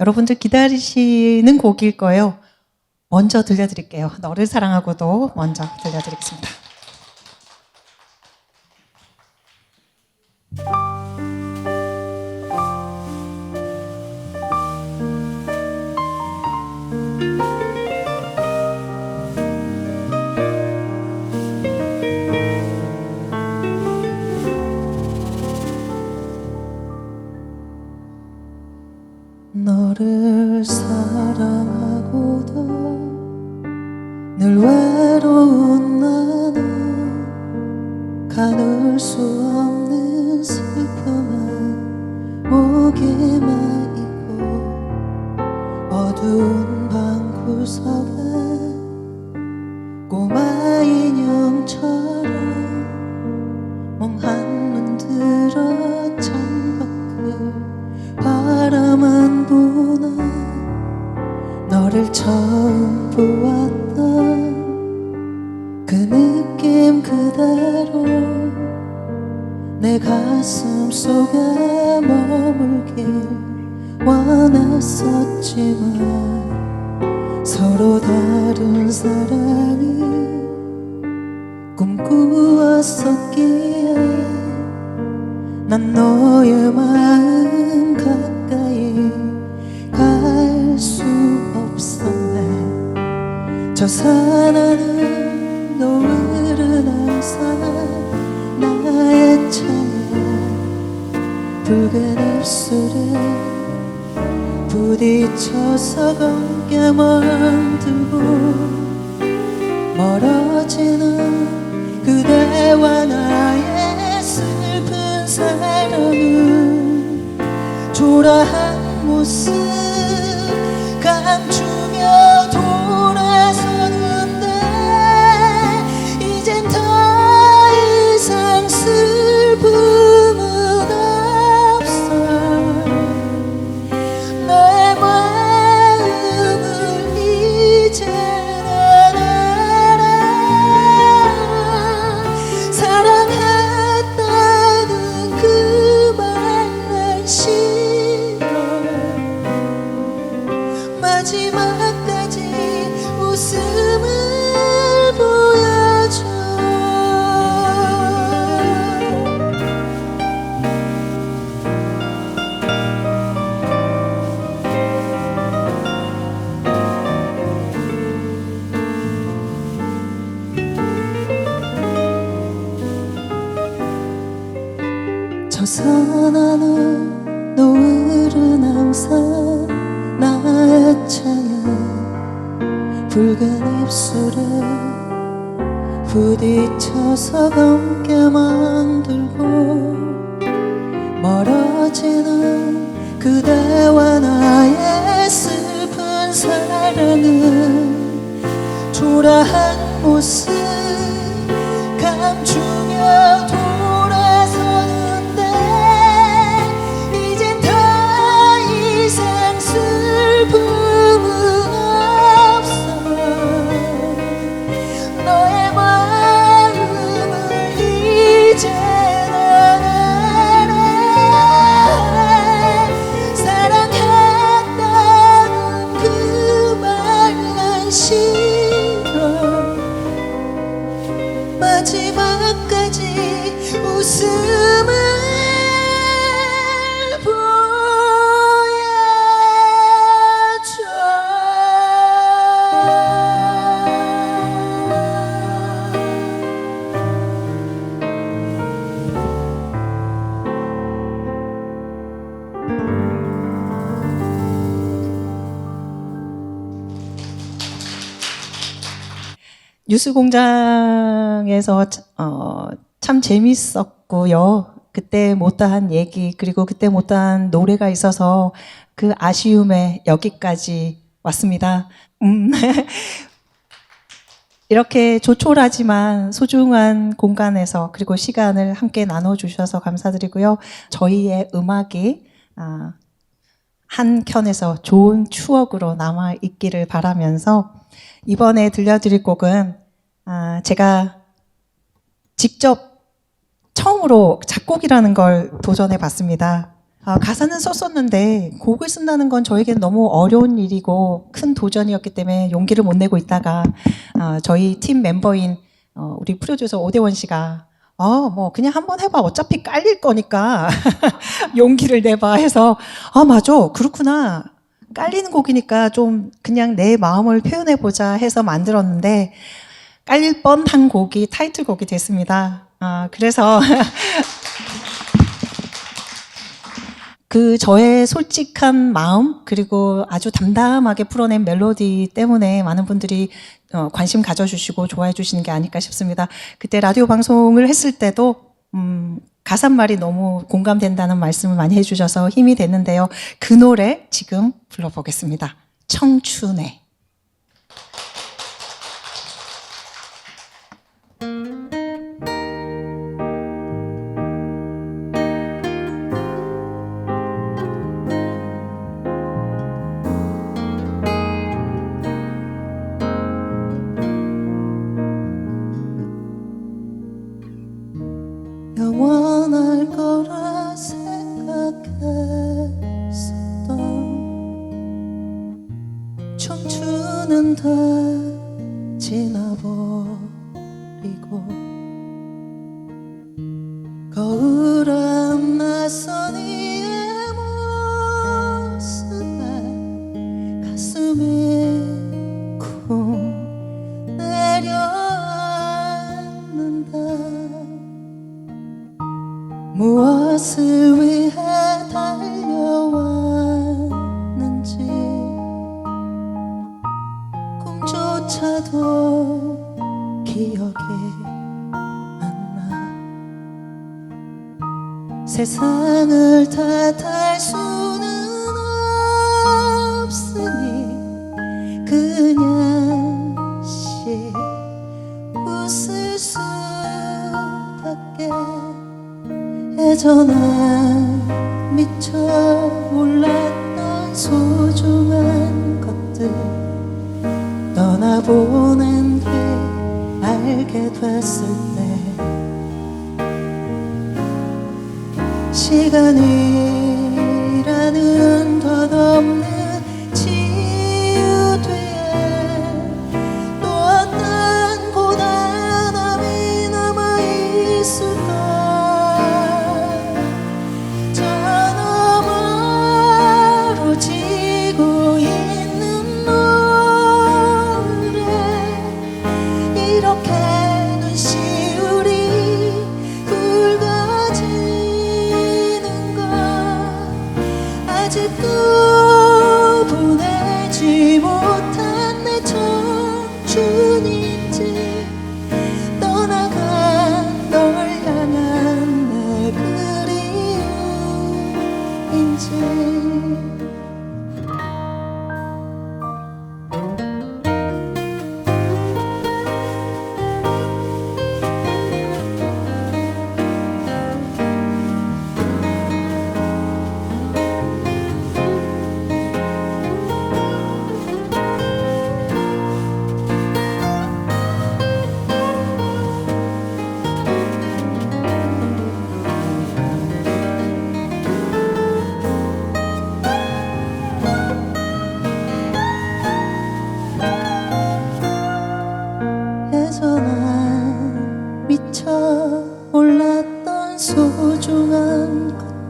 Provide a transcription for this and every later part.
여러분들 기다리시는 곡일 거예요. 먼저 들려드릴게요. 너를 사랑하고도 먼저 들려드리겠습니다. 너를 사랑하고도 늘 외로운 나는 가눌 수 없는 슬픔은 목에 마이고 어두운 방 구석 보나 너를 처음 보았던 그 느낌 그대로 내 가슴 속에 머물길 원했었지만 서로 다른 사랑을 꿈꾸었었기에 난 너의 마음 저 산하는 노을은 항상 나의 창에 붉은 입술에 부딪혀서 검게 만들고 멀어지는 그대와 나의 슬픈 사랑은 초라한 모습 감추 입술에 부딪혀서 검게 만들고 멀어지는 그대와 나의 슬픈 사랑은 초라한 모습 감추 뉴스공장에서 어, 참 재밌었고요. 그때 못다한 얘기 그리고 그때 못다한 노래가 있어서 그 아쉬움에 여기까지 왔습니다. 음. 이렇게 조촐하지만 소중한 공간에서 그리고 시간을 함께 나눠주셔서 감사드리고요. 저희의 음악이 아, 한 켠에서 좋은 추억으로 남아 있기를 바라면서 이번에 들려드릴 곡은 아, 제가 직접 처음으로 작곡이라는 걸 도전해 봤습니다. 아, 가사는 썼었는데 곡을 쓴다는 건 저에게는 너무 어려운 일이고 큰 도전이었기 때문에 용기를 못 내고 있다가 아, 저희 팀 멤버인 어, 우리 프로듀서 오대원 씨가 어, 뭐 그냥 한번 해봐. 어차피 깔릴 거니까 용기를 내봐 해서 아 맞아. 그렇구나 깔리는 곡이니까 좀 그냥 내 마음을 표현해 보자 해서 만들었는데 깔릴 뻔한 곡이 타이틀곡이 됐습니다. 아 그래서 그 저의 솔직한 마음 그리고 아주 담담하게 풀어낸 멜로디 때문에 많은 분들이 어, 관심 가져주시고 좋아해 주시는 게 아닐까 싶습니다. 그때 라디오 방송을 했을 때도 음, 가사말이 너무 공감된다는 말씀을 많이 해주셔서 힘이 됐는데요. 그 노래 지금 불러보겠습니다. 청춘에. 거울 세상을 탓할 수는 없으니 그냥 씩 웃을 수밖에 예전에 미쳐 몰랐던 소중한 것들 떠나보낸 뒤 알게 됐을 때 시간이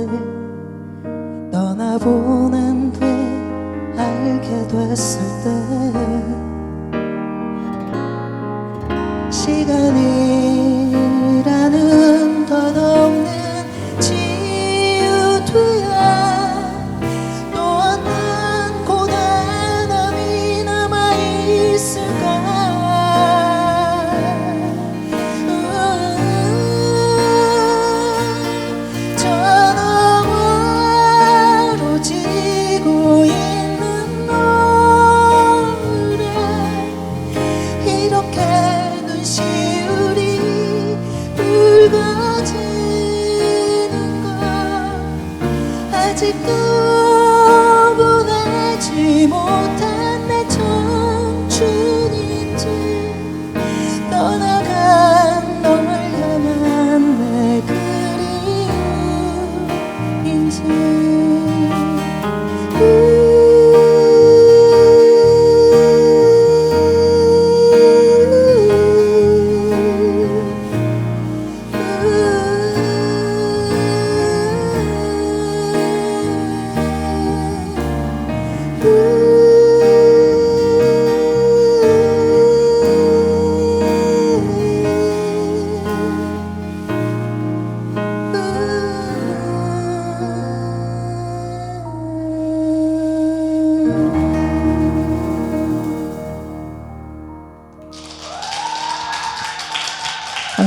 소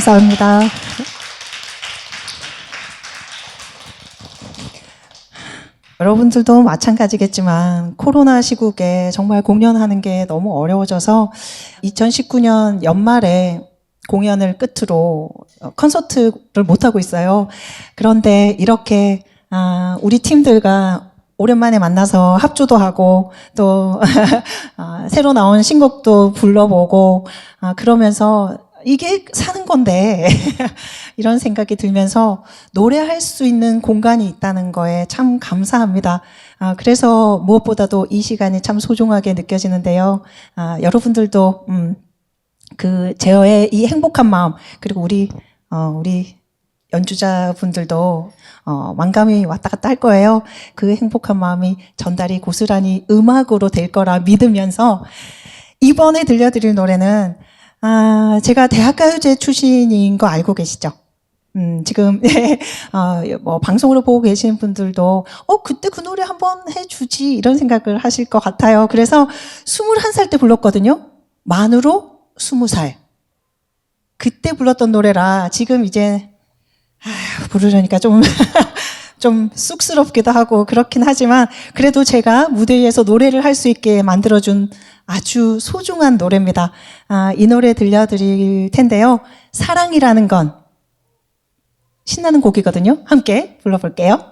감사합니다. 여러분들도 마찬가지겠지만 코로나 시국에 정말 공연하는 게 너무 어려워져서 2019년 연말에 공연을 끝으로 어, 콘서트를 못 하고 있어요. 그런데 이렇게 아, 우리 팀들과 오랜만에 만나서 합주도 하고 또 아, 새로 나온 신곡도 불러보고 아, 그러면서 이게 사는 건데 이런 생각이 들면서 노래할 수 있는 공간이 있다는 거에 참 감사합니다. 아, 그래서 무엇보다도 이 시간이 참 소중하게 느껴지는데요. 아, 여러분들도 음, 그 제어의 이 행복한 마음 그리고 우리 어, 우리 연주자분들도 어, 만감이 왔다 갔다 할 거예요. 그 행복한 마음이 전달이 고스란히 음악으로 될 거라 믿으면서 이번에 들려드릴 노래는 아, 제가 대학가요제 출신인 거 알고 계시죠? 음, 지금, 어, 뭐, 방송으로 보고 계시는 분들도, 어, 그때 그 노래 한번 해주지, 이런 생각을 하실 것 같아요. 그래서 21살 때 불렀거든요. 만으로 20살. 그때 불렀던 노래라, 지금 이제, 아휴, 부르려니까 좀, 좀 쑥스럽기도 하고 그렇긴 하지만 그래도 제가 무대 위에서 노래를 할 수 있게 만들어준 아주 소중한 노래입니다. 아, 이 노래 들려드릴 텐데요. 사랑이라는 건 신나는 곡이거든요. 함께 불러볼게요.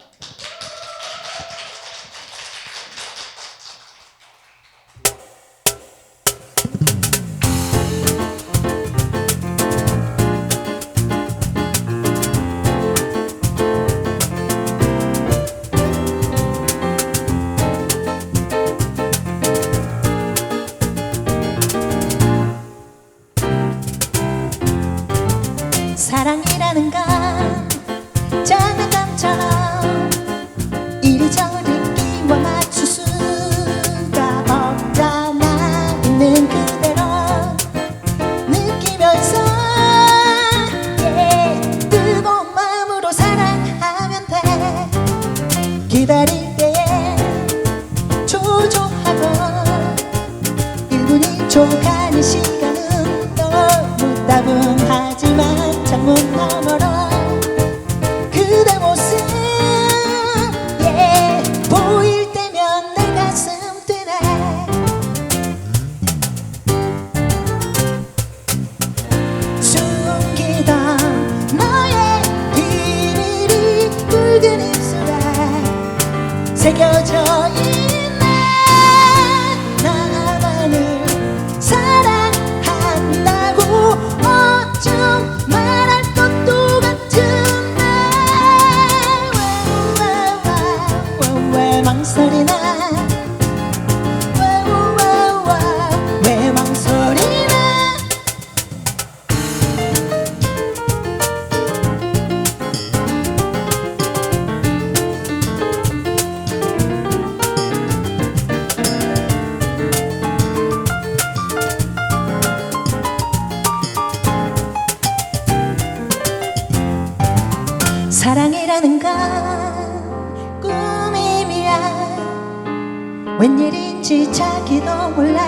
자기도 몰라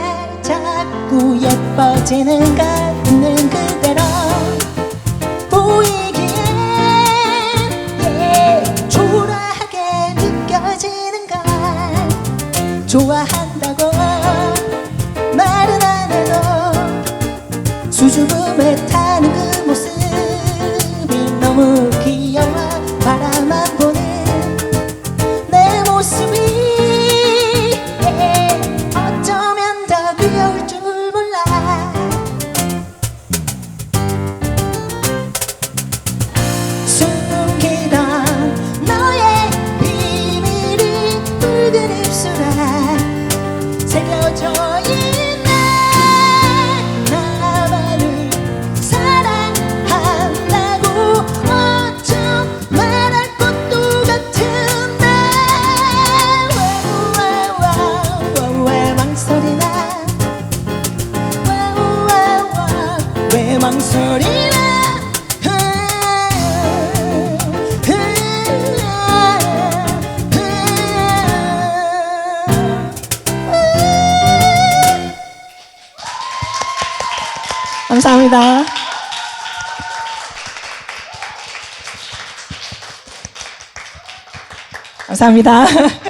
자꾸 예뻐지는 것 있는 그대로 보이기엔 yeah, 초라하게 느껴지는 걸 좋아한다고 말은 안 해도 수줍음에 감사합니다.